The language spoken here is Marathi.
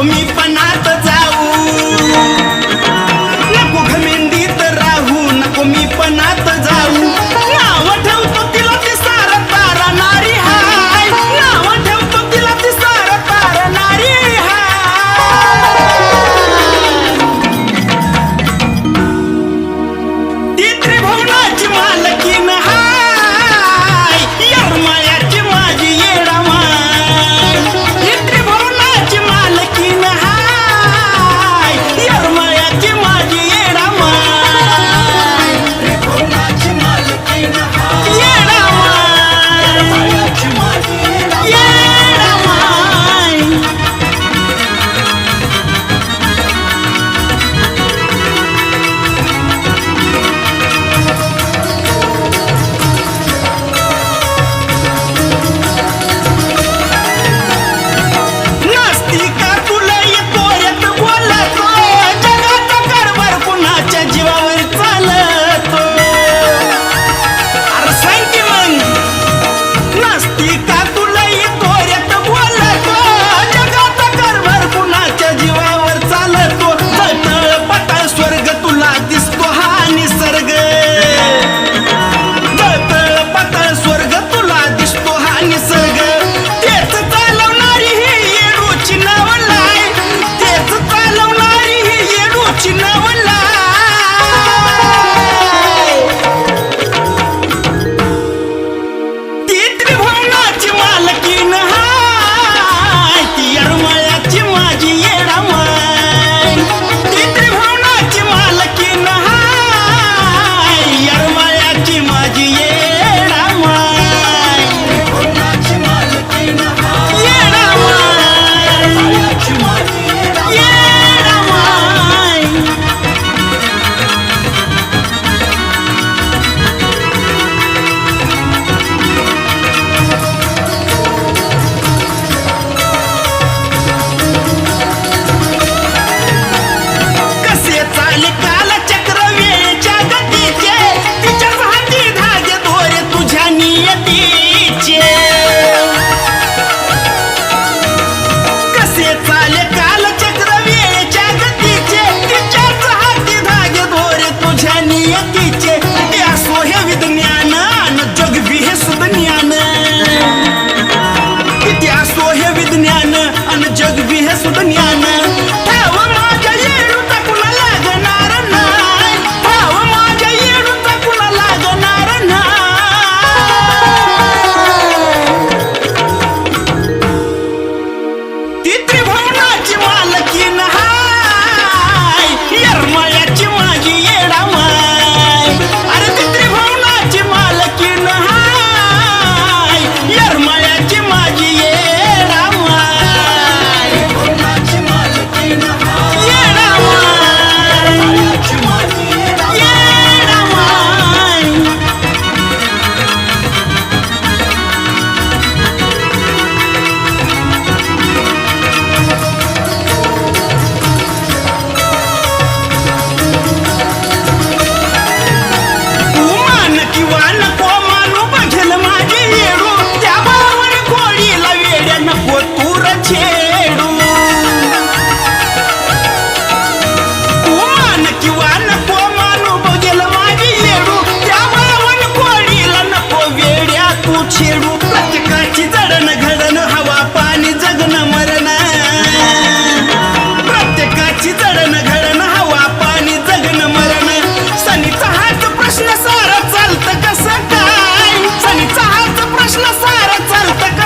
नको मी पणात जाऊ. नको घमेंडीत राहू नको मी पणात जाऊ. नाव ठेवतो तिला ते सार तारा नारी हाय. नाव ठेवतो तिला ते सार तारा नारी हाय. ती त्रिभुवनाची मालकी ben கருத்த